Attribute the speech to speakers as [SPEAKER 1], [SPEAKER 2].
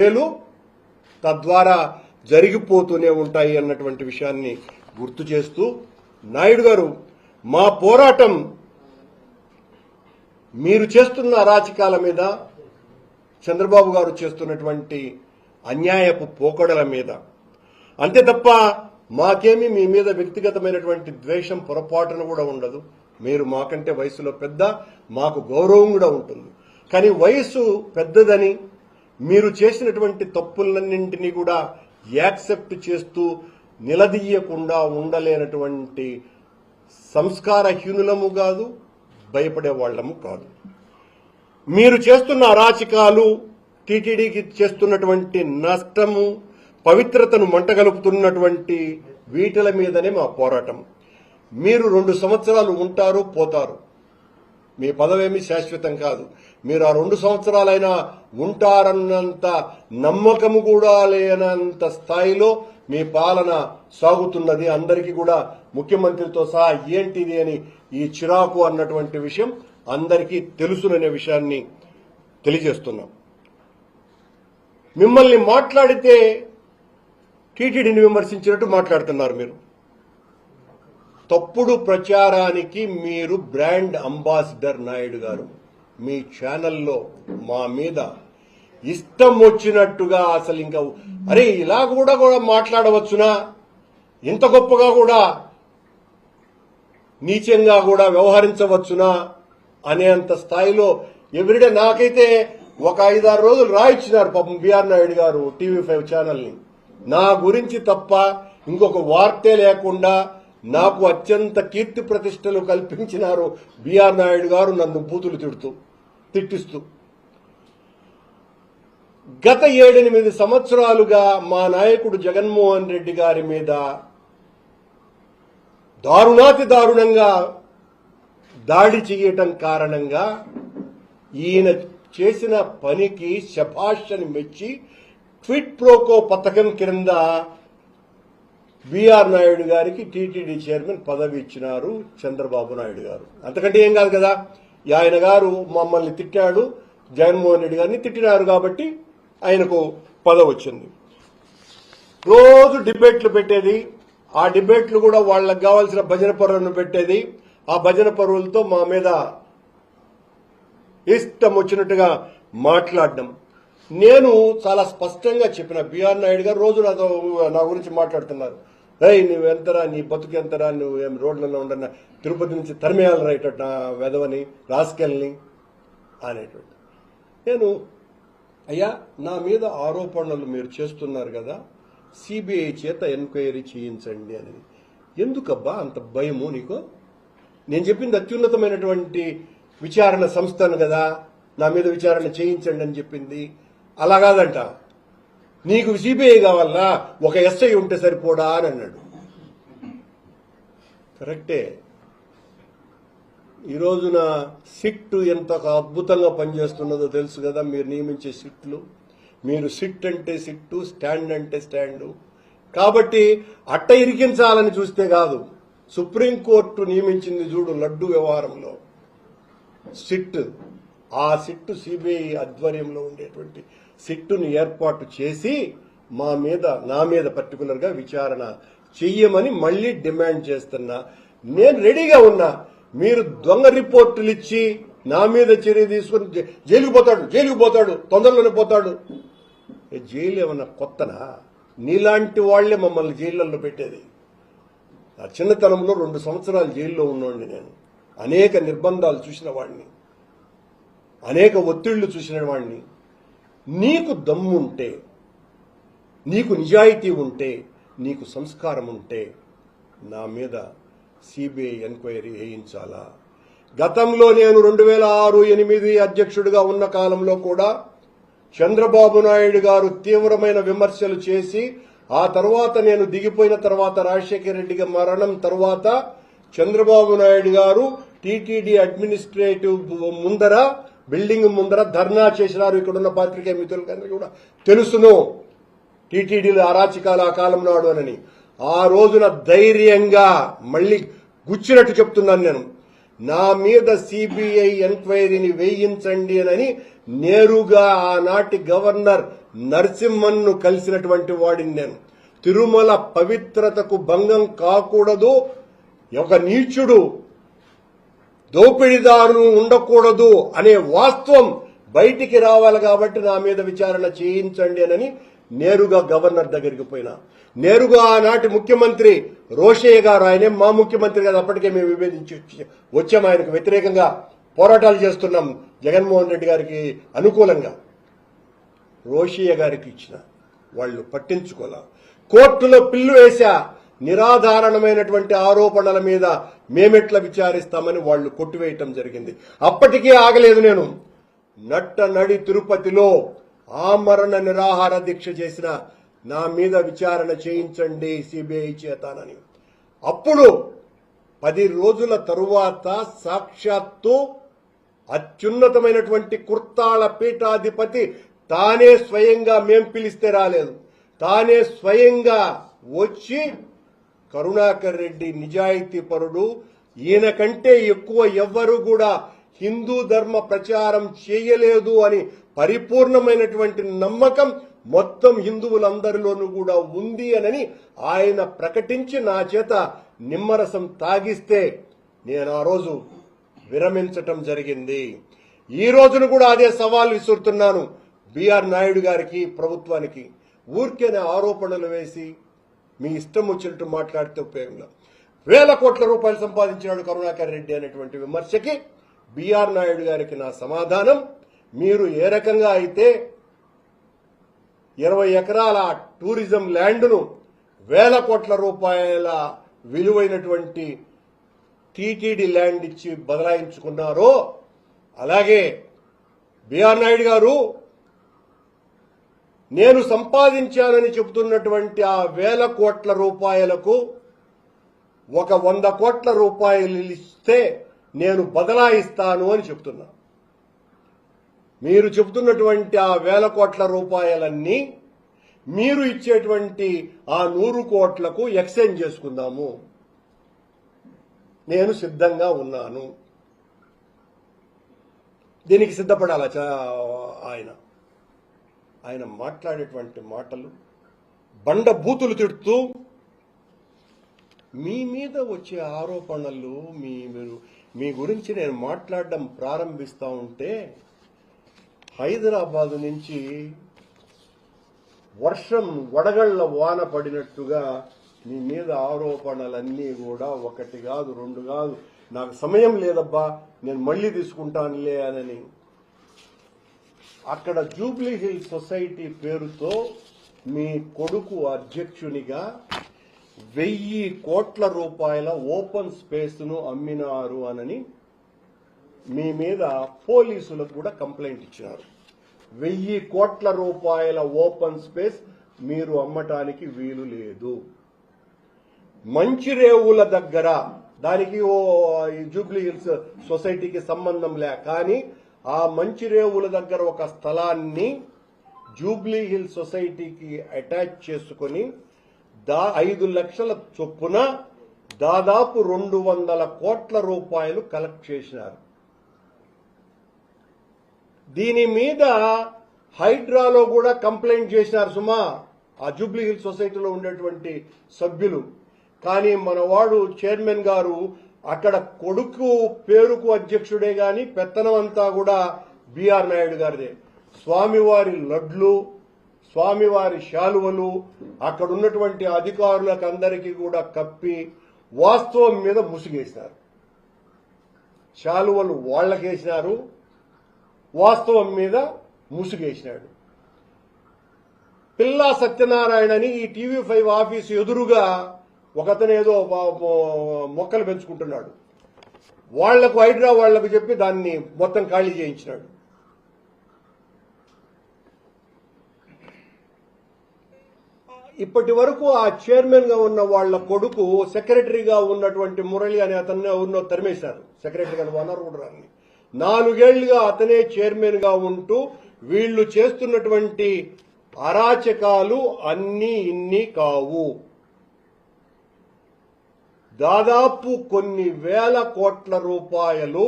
[SPEAKER 1] చర్యలు తద్వారా జరిగిపోతూనే ఉంటాయి అన్నటువంటి విషయాన్ని గుర్తు చేస్తూ నాయుడు గారు మా పోరాటం మీరు చేస్తున్న అరాచకాల మీద చంద్రబాబు గారు చేస్తున్నటువంటి అన్యాయపు పోకడల మీద. అంతే తప్ప మాకేమీ మీ మీద వ్యక్తిగతమైనటువంటి ద్వేషం పొరపాటున కూడా ఉండదు. మీరు మాకంటే వయసులో పెద్ద మాకు గౌరవం కూడా ఉంటుంది. కానీ వయసు పెద్దదని మీరు చేసినటువంటి తప్పులన్నింటినీ కూడా యాక్సెప్ట్ చేస్తూ నిలదీయకుండా ఉండలేనటువంటి సంస్కారహీనులము కాదు భయపడే వాళ్ళము కాదు. మీరు చేస్తున్న అరాచకాలు టీటీడీకి చేస్తున్నటువంటి నష్టము పవిత్రతను మంటగలుపుతున్నటువంటి వీటిల మీదనే మా పోరాటం. మీరు రెండు సంవత్సరాలు ఉంటారు పోతారు. మీ పదవేమీ శాశ్వతం కాదు. మీరు ఆ రెండు సంవత్సరాలైనా ఉంటారన్నంత నమ్మకము కూడా లేనంత స్థాయిలో మీ పాలన సాగుతున్నది. అందరికీ కూడా ముఖ్యమంత్రితో సహా ఏంటిది అని ఈ చిరాకు అన్నటువంటి విషయం అందరికీ తెలుసుననే విషయాన్ని తెలియజేస్తున్నాం. మిమ్మల్ని మాట్లాడితే టీటీడీని విమర్శించినట్టు మాట్లాడుతున్నారు మీరు. తప్పుడు ప్రచారానికి మీరు బ్రాండ్ అంబాసిడర్ నాయుడు గారు. మీ ఛానల్లో మా మీద ఇష్టం వచ్చినట్టుగా అసలు ఇంకా అరే ఇలా కూడా కూడా మాట్లాడవచ్చునా? ఇంత గొప్పగా కూడా నీచంగా కూడా వ్యవహరించవచ్చునా? అనేంత స్థాయిలో ఎవ్రీడే నాకైతే ఒక ఐదారు రోజులు రాయిచ్చినారు పాపం బిఆర్ నాయుడు గారు టీవీ ఫైవ్ ఛానల్ని. నా గురించి తప్ప ఇంకొక వార్తే లేకుండా నాకు అత్యంత కీర్తి ప్రతిష్టలు కల్పించినారు బిఆర్ నాయుడు గారు నన్ను బూతులు తిడుతూ తిట్టిస్తూ. గత ఏడెనిమిది సంవత్సరాలుగా మా నాయకుడు జగన్మోహన్ రెడ్డి గారి మీద దారుణాతి దారుణంగా దాడి చేయటం కారణంగా ఈయన చేసిన పనికి శభాష్ అని మెచ్చి ట్విట్ ప్రోకో పథకం క్రింద బిఆర్ నాయుడు గారికి టీటీడీ చైర్మన్ పదవి ఇచ్చినారు చంద్రబాబు నాయుడు గారు. అంతకంటే ఏం కాదు కదా? ఆయన గారు మమ్మల్ని తిట్టాడు జగన్మోహన్ రెడ్డి గారిని తిట్టినారు కాబట్టి ఆయనకు పదవి వచ్చింది. రోజు డిబేట్లు పెట్టేది ఆ డిబేట్లు కూడా వాళ్ళకి కావాల్సిన భజన పరులను పెట్టేది ఆ భజన పరువులతో మా మీద ఇష్టం వచ్చినట్టుగా మాట్లాడడం. నేను చాలా స్పష్టంగా చెప్పిన బిఆర్ నాయుడు గారు రోజు నాతో నా గురించి మాట్లాడుతున్నారు. ఏయ్ నువ్వు ఎంతరా నీ బతుకు ఎంతరా నువ్వు ఏం రోడ్లలో ఉండన్న తిరుపతి నుంచి తరిమేయాలి రైట్ నా వెధవని రాసుకెళ్ళని అనేటువంటి. నేను అయ్యా నా మీద ఆరోపణలు మీరు చేస్తున్నారు కదా సిబిఐ చేత ఎంక్వైరీ చేయించండి అని ఎందుకబ్బా అంత భయము నీకు? నేను చెప్పింది అత్యున్నతమైనటువంటి విచారణ సంస్థను కదా నా మీద విచారణ చేయించండి అని చెప్పింది. అలా కాదంట. నీకు సిబిఐ కావాలా ఒక ఎస్ఐ ఉంటే సరిపోడా అని అన్నాడు. కరెక్టే. ఈ రోజున సిట్ ఎంత అద్భుతంగా పనిచేస్తున్నదో తెలుసు కదా మీరు నియమించే సిట్లు. మీరు సిట్ అంటే సిట్టు స్టాండ్ అంటే స్టాండు. కాబట్టి అట్ట ఇరికించాలని చూస్తే కాదు సుప్రీంకోర్టు నియమించింది చూడు లడ్డు వ్యవహారంలో. సిట్ ఆ సిట్టు సిబిఐ ఆధ్వర్యంలో ఉండేటువంటి సిట్టుని ఏర్పాటు చేసి మా మీద నా మీద పర్టికులర్గా విచారణ చెయ్యమని మళ్ళీ డిమాండ్ చేస్తున్నా. నేను రెడీగా ఉన్నా. మీరు దొంగ రిపోర్టులు ఇచ్చి నా మీద చర్య తీసుకుని జైలుకు పోతాడు జైలుకు పోతాడు తొందరలోనే పోతాడు. ఏ జైలు ఏమన్నా కొత్తనా? నీలాంటి వాళ్ళే మమ్మల్ని జైళ్ళల్లో పెట్టేది. ఆ చిన్నతనంలో రెండు సంవత్సరాలు జైల్లో ఉన్నవాడిని నేను. అనేక నిర్బంధాలు చూసిన వాడిని. అనేక ఒత్తిళ్ళు చూసిన వాడిని నీకు దమ్ముంటే నీకు నిజాయితీ ఉంటే నీకు సంస్కారం ఉంటే నా మీద సిబిఐ ఎంక్వైరీ వేయించాలా? గతంలో నేను రెండు వేల ఆరు ఎనిమిది అధ్యక్షుడిగా ఉన్న కాలంలో కూడా చంద్రబాబు నాయుడు గారు తీవ్రమైన విమర్శలు చేసి ఆ తర్వాత నేను దిగిపోయిన తర్వాత రాజశేఖర రెడ్డి మరణం తర్వాత చంద్రబాబు నాయుడు గారు టీటీడీ అడ్మినిస్ట్రేటివ్ ముందర బిల్డింగ్ ముందర ధర్నా చేసినారు ఇక్కడున్న పాత్రికేయ మిత్రులకందరికీ కూడా. తెలుసును. టీటీడీలు అరాచకాలు ఆ కాలం నాడు అని ఆ రోజున ధైర్యంగా మళ్ళీ గుచ్చినట్టు చెప్తున్నాను నేను. నా మీద సిబిఐ ఎంక్వైరీని వేయించండి అని నేరుగా ఆనాటి గవర్నర్ నరసింహన్ను కలిసినటువంటి వాడిని నేను. తిరుమల పవిత్రతకు భంగం కాకూడదు. ఒక నీచుడు దోపిడీదారులు ఉండకూడదు అనే వాస్తవం బయటికి రావాలి కాబట్టి నా మీద విచారణ చేయించండి అని నేరుగా గవర్నర్ దగ్గరికి పోయినా. నేరుగా ఆనాటి ముఖ్యమంత్రి రోషయ్య గారు ఆయనే మా ముఖ్యమంత్రి గారు అప్పటికే మేము విభేదించి వచ్చి- వచ్చాము ఆయనకు వ్యతిరేకంగా పోరాటాలు చేస్తున్నాం జగన్మోహన్ రెడ్డి గారికి అనుకూలంగా. రోషయ్య గారికి ఇచ్చిన వాళ్ళు పట్టించుకోలే. కోర్టులో పిల్లు వేశా. నిరాధారణమైనటువంటి ఆరోపణల మీద మేమెట్లా విచారిస్తామని వాళ్ళు కొట్టివేయటం జరిగింది. అప్పటికీ ఆగలేదు నేను. నట్ట నడి తిరుపతిలో ఆమరణ నిరాహార దీక్ష చేసిన నా మీద విచారణ చేయించండి సిబిఐ చేతానని. అప్పుడు పది రోజుల తరువాత సాక్షాత్తు అత్యున్నతమైనటువంటి కుర్తాళ పీఠాధిపతి తానే స్వయంగా మేం పిలిస్తే రాలేదు. తానే స్వయంగా వచ్చి కరుణాకర్ రెడ్డి నిజాయితీ పరుడు ఈయన కంటే ఎక్కువ ఎవ్వరు కూడా హిందూ ధర్మ ప్రచారం చేయలేదు అని పరిపూర్ణమైనటువంటి నమ్మకం మొత్తం హిందువులందరిలోనూ కూడా ఉంది అనని ఆయన ప్రకటించి నా చేత నిమ్మరసం తాగిస్తే నేను ఆ రోజు విరమించటం జరిగింది. ఈ రోజును కూడా అదే సవాల్ విసురుతున్నాను. బిఆర్ నాయుడు గారికి ప్రభుత్వానికి. ఊరికేనే ఆరోపణలు వేసి మీ ఇష్టం వచ్చినట్టు మాట్లాడితే ఉపయోగంలో వేల కోట్ల రూపాయలు సంపాదించినాడు కరుణాకర్ రెడ్డి అనేటువంటి విమర్శకి బీఆర్ నాయుడు గారికి నా సమాధానం. మీరు ఏ రకంగా అయితే ఇరవై ఎకరాల టూరిజం ల్యాండ్ను వేల కోట్ల రూపాయల విలువైనటువంటి టీటీడీ ల్యాండ్ ఇచ్చి బదలాయించుకున్నారో అలాగే బీఆర్ నాయుడు గారు నేను సంపాదించానని చెబుతున్నటువంటి ఆ వేల కోట్ల రూపాయలకు ఒక వంద కోట్ల రూపాయలు ఇస్తే నేను బదలాయిస్తాను అని చెప్తున్నా మీరు చెబుతున్నటువంటి ఆ వేల కోట్ల రూపాయలన్నీ మీరు ఇచ్చేటువంటి ఆ నూరు కోట్లకు ఎక్స్చేంజ్ చేసుకుందాము. నేను సిద్ధంగా ఉన్నాను. దీనికి సిద్ధపడాల ఆయన? ఆయన మాట్లాడేటువంటి మాటలు బండ బూతులు తిడుతూ మీ మీద వచ్చే ఆరోపణలు మీ మీరు మీ గురించి నేను మాట్లాడడం ప్రారంభిస్తా ఉంటే హైదరాబాదు నుంచి వర్షం వడగళ్ళ వాన పడినట్టుగా మీ మీద ఆరోపణలన్నీ కూడా ఒకటి కాదు రెండు కాదు. నాకు సమయం లేదబ్బా నేను మళ్ళీ తీసుకుంటానులే అని అక్కడ జూబ్లీ హిల్ సొసైటీ పేరుతో మీ కొడుకు అధ్యక్షునిగా వెయ్యి కోట్ల రూపాయల ఓపెన్ స్పేస్ను అమ్మినారు అనని మీ మీద పోలీసులకు కూడా కంప్లైంట్ ఇచ్చినారు. వెయ్యి కోట్ల రూపాయల ఓపెన్ స్పేస్ మీరు అమ్మటానికి వీలు లేదు. మంచిరేవుల దగ్గర దానికి ఓ ఈ జూబ్లీ హిల్స్ సొసైటీకి సంబంధం లే కానీ ఆ మంచిరేవుల దగ్గర ఒక స్థలాన్ని జూబ్లీ హిల్ సొసైటీకి అటాచ్ చేసుకొని దా ఐదు లక్షల చొప్పున దాదాపు రెండు వందల కోట్ల రూపాయలు కలెక్ట్ చేసినారు. దీని మీద హైడ్రాలో కూడా కంప్లైంట్ చేసినారు సుమా. ఆ జూబ్లీ హిల్ సొసైటీలో ఉండేటువంటి సభ్యులు. కానీ మనవాడు చైర్మన్ గారు అక్కడ కొడుకు పేరుకు అధ్యక్షుడే గాని పెత్తనం అంతా కూడా బిఆర్ నాయుడు గారిదే. స్వామివారి లడ్లు స్వామివారి శాలువలు అక్కడ ఉన్నటువంటి అధికారులకు అందరికీ కూడా కప్పి వాస్తవం మీద ముసుగేసినారు శాలువలు వాళ్ళకేసినారు వాస్తవం మీద ముసుగేసినాడు. పిల్లా సత్యనారాయణని ఈ టీవీ ఫైవ్ ఆఫీస్ ఎదురుగా ఒకతను ఏదో మొక్కలు పెంచుకుంటున్నాడు. వాళ్ళకు హైడ్రా వాళ్ళకు చెప్పి దాన్ని మొత్తం ఖాళీ చేయించినాడు. ఇప్పటి వరకు ఆ చైర్మన్గా ఉన్న వాళ్ళ కొడుకు సెక్రటరీగా ఉన్నటువంటి మురళి అనే అతన్ని ఎవరినో తరిమేశారు. సెక్రటరీగా వనరు కూడా నాలుగేళ్ళుగా అతనే చైర్మన్గా ఉంటూ వీళ్ళు చేస్తున్నటువంటి అరాచకాలు అన్నీ ఇన్ని కావు. దాదాపు కొన్ని వేల కోట్ల రూపాయలు